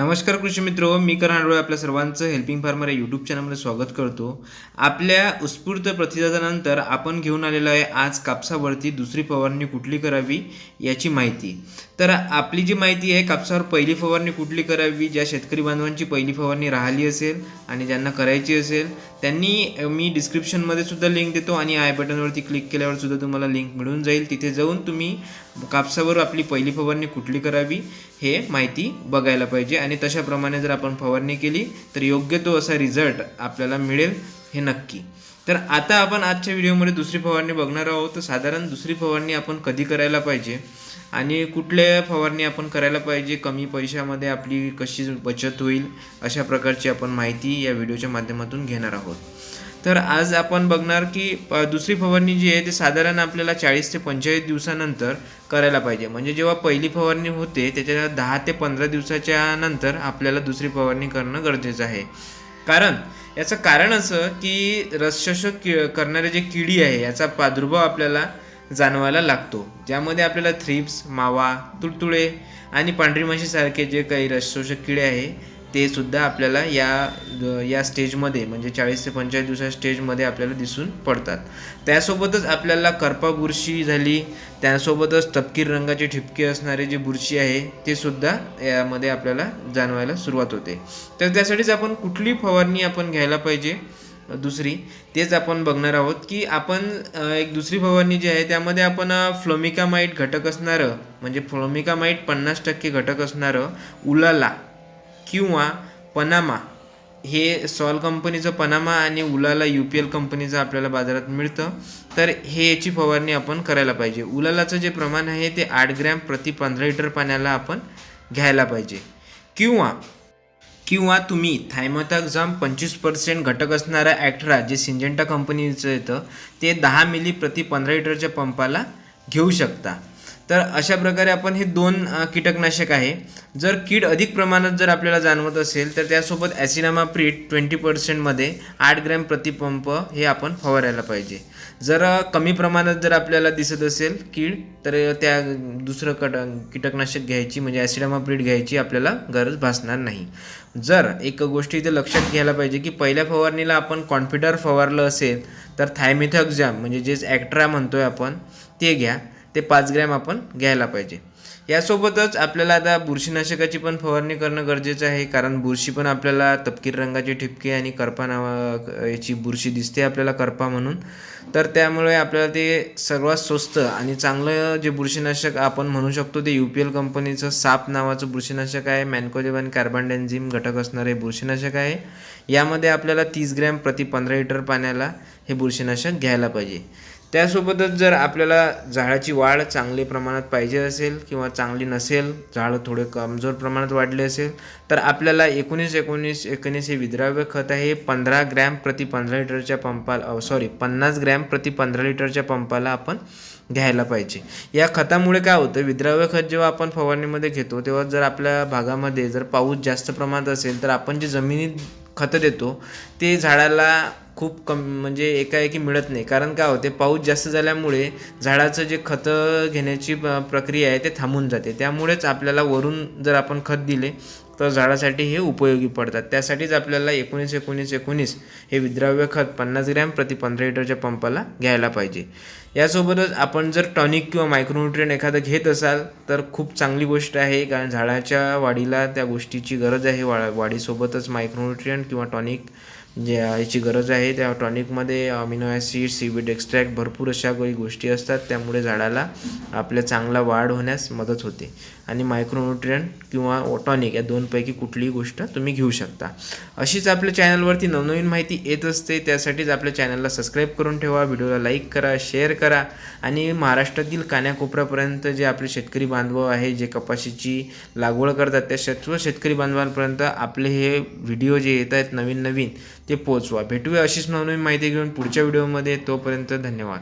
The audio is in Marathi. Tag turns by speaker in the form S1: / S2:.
S1: नमस्कार कृषी मित्र मी करण आपल्या सर्वांचं हेल्पिंग फार्मर या यूट्यूब चॅनलमध्ये स्वागत करतो. आपल्या उत्स्फूर्त प्रतिसादानंतर आपण घेऊन आलेलो आहे आज कापसावरती दुसरी फवारणी कुठली करावी याची माहिती. तर आपली जी माहिती आहे कापसावर पहिली फवारणी कुठली करावी ज्या शेतकरी बांधवांची पहिली फवारणी राहिली असेल आणि ज्यांना करायची असेल त्यांनी मी डिस्क्रिप्शनमध्ये सुद्धा लिंक देतो आणि आय बटनवरती क्लिक केल्यावर सुद्धा तुम्हाला लिंक मिळून जाईल. तिथे जाऊन तुम्ही कापसावर आपली पहिली फवारणी कुठली करावी हे माहिती बघायला पाहिजे. आणि तशाप्रमाणे जर आपण फवारणी केली तर योग्य तो असा रिझल्ट आपल्याला मिळेल हे नक्की. तर आता आपण आजच्या व्हिडिओमध्ये दुसरी फवारणी बघणार आहोत. तर साधारण दुसरी फवारणी आपण कधी करायला पाहिजे? आणि कुठल्या फवारणी आपण करायला पाहिजे? कमी पैशामध्ये आपली कशी बचत होईल? अशा प्रकारची आपण माहिती या व्हिडिओच्या माध्यमातून घेणार आहोत. तर आज आपण बघणार की प- दुसरी फवारणी जी आहे ती साधारण आपल्याला चाळीस ते पंचेचाळीस दिवसानंतर करायला पाहिजे. म्हणजे जेव्हा पहिली फवारणी होते त्याच्या दहा ते पंधरा दिवसाच्या नंतर आपल्याला दुसरी फवारणी करणं गरजेचं आहे. कारण याचं कारण असं की रसशोषक कि करणारे जे किडी आहे याचा प्रादुर्भाव आपल्याला जाणवायला लागतो. ज्यामध्ये आपल्याला थ्रिप्स मावा तुडतुळे आणि पांढरी माशीसारखे जे काही रसशोषक किडे आहे ते सुद्धा आपल्याला या या स्टेजमध्ये म्हणजे चाळीस ते पंचेचाळीस दिवसाच्या स्टेजमध्ये आपल्याला दिसून पडतात. त्यासोबतच आपल्याला करपा बुरशी झाली त्यासोबतच तपकीर रंगाचे ठिपके असणारे जे बुरशी आहे ते सुद्धा यामध्ये आपल्याला जाणवायला सुरुवात होते. तर त्यासाठीच आपण कुठली फवारणी आपण घ्यायला पाहिजे? दुसरी तेच आपण बघणार आहोत की आपण एक दुसरी फवारणी जी आहे त्यामध्ये आपण फ्लोमिकामाईट घटक असणारं म्हणजे फ्लोमिकामाईट पन्नास टक्के घटक असणारं उलाला किंवा पनामा हे सॉल कंपनीचं पनामा आणि उलाला यू पी एल कंपनीचं आपल्याला बाजारात मिळतं. तर हे याची फवारणी आपण करायला पाहिजे. उलालाचं जे प्रमाण आहे ते आठ ग्रॅम प्रति पंधरा लिटर पाण्याला आपण घ्यायला पाहिजे. किंवा किंवा तुम्ही थायमोथॅक्झाम पंचवीस पर्सेंट घटक असणारा ॲक्ट्रा जे सिंजेंटा कंपनीचं येतं ते दहा मिली प्रति पंधरा लिटरच्या पंपाला घेऊ शकता. तर अशा प्रकारे आपण हे दोन कीटकनाशक आहे. जर कीड अधिक प्रमाणात जर आपल्याला जाणवत असेल तर त्यासोबत ॲसिनामा प्रीट ट्वेंटी पर्सेंटमध्ये आठ ग्रॅम प्रतिपंप हे आपण फवारायला पाहिजे. जर कमी प्रमाणात जर आपल्याला दिसत असेल कीड तर त्या दुसरं कट कीटकनाशक घ्यायची म्हणजे ॲसिडामा प्रीट घ्यायची आपल्याला गरज भासणार नाही. जर एक गोष्ट इथे लक्षात घ्यायला पाहिजे की पहिल्या फवारणीला आपण कॉन्फिडर फवारलं असेल तर थायमिथॉक्झॅम म्हणजे जे ॲक्ट्रा म्हणतोय आपण ते घ्या. ते पाच ग्रॅम आपण घ्यायला पाहिजे. यासोबतच आपल्याला आता बुरशीनाशकाची पण फवारणी करणं गरजेचं आहे कारण बुरशी पण आपल्याला तपकीर रंगाचे ठिपके आणि करपा नावा याची बुरशी दिसते आपल्याला करपा म्हणून. तर त्यामुळे आपल्याला ते सर्वात स्वस्त आणि चांगलं जे बुरशीनाशक आपण म्हणू शकतो ते यू पी एल कंपनीचं साप नावाचं बुरशीनाशक आहे. मॅनकोजेवन कार्बन डेन्झिम घटक असणारे बुरशीनाशक आहे. यामध्ये आपल्याला तीस ग्रॅम प्रति पंधरा लिटर पाण्याला हे बुरशीनाशक घ्यायला पाहिजे. त्यासोबतच जर आपल्याला झाडाची वाढ चांगली प्रमाणात पाहिजे असेल किंवा चांगली नसेल झाडं थोडे कमजोर प्रमाणात वाढले असेल तर आपल्याला एकोणीस एकोणीस एकोणीस हे विद्राव्य खत आहे. हे पंधरा ग्रॅम प्रति पंधरा लिटरच्या पंपाला सॉरी पन्नास ग्रॅम प्रति पंधरा लिटरच्या पंपाला आपण घ्यायला पाहिजे. या खतामुळे काय होतं? विद्राव्य खत जेव्हा आपण फवारणीमध्ये घेतो तेव्हा जर आपल्या भागामध्ये जर पाऊस जास्त प्रमाणात असेल तर आपण जे जमिनीत खतं देतो ते झाडाला खूप कम म्हणजे एकाएकी मिळत नाही. कारण काय होते पाऊस जास्त झाल्यामुळे झाडाचं जे खतं घेण्याची प्रक्रिया आहे ते थांबून जाते. त्यामुळेच आपल्याला वरून जर आपण खत दिले तर झाडासाठी हे उपयोगी पडतात. त्यासाठीच आपल्याला एकोणीस एकोणीस एकोणीस हे विद्राव्य खत पन्नास ग्रॅम प्रति पंधरा लिटरच्या पंपाला घ्यायला पाहिजे. यासोबतच आपण जर टॉनिक किंवा मायक्रोन्युट्रियन एखादं घेत असाल तर खूप चांगली गोष्ट आहे. कारण झाडाच्या वाढीला त्या गोष्टीची गरज आहे. वा वाढीसोबतच मायक्रोन्युट्रियन किंवा टॉनिक जे याची गरज आहे त्या टॉनिकमध्ये अमिनो ॲसिड सीविड एक्स्ट्रॅक्ट भरपूर अशा काही गोष्टी असतात. त्यामुळे झाडाला आपल्या चांगला वाढ होण्यास मदत होते. आणि मायक्रोन्युट्रियन किंवा टॉनिक या दोनपैकी कुठलीही गोष्ट तुम्ही घेऊ शकता. अशीच आपल्या चॅनलवरती नवनवीन माहिती येत असते त्यासाठीच आपल्या चॅनलला सबस्क्राईब करून ठेवा व्हिडिओला लाईक करा शेअर करा आणि महाराष्ट्रातील कान्याकोपऱ्यापर्यंत जे आपले शेतकरी बांधव आहे जे कपाशीची लागवड करतात त्या सर्व शेतकरी बांधवांपर्यंत आपले हे व्हिडिओ जे येत आहेत नवीन नवीन ते पोचवा भेटूया अशीच नवनवीन माहिती घेऊन पुढच्या व्हिडिओमध्ये. तोपर्यंत धन्यवाद.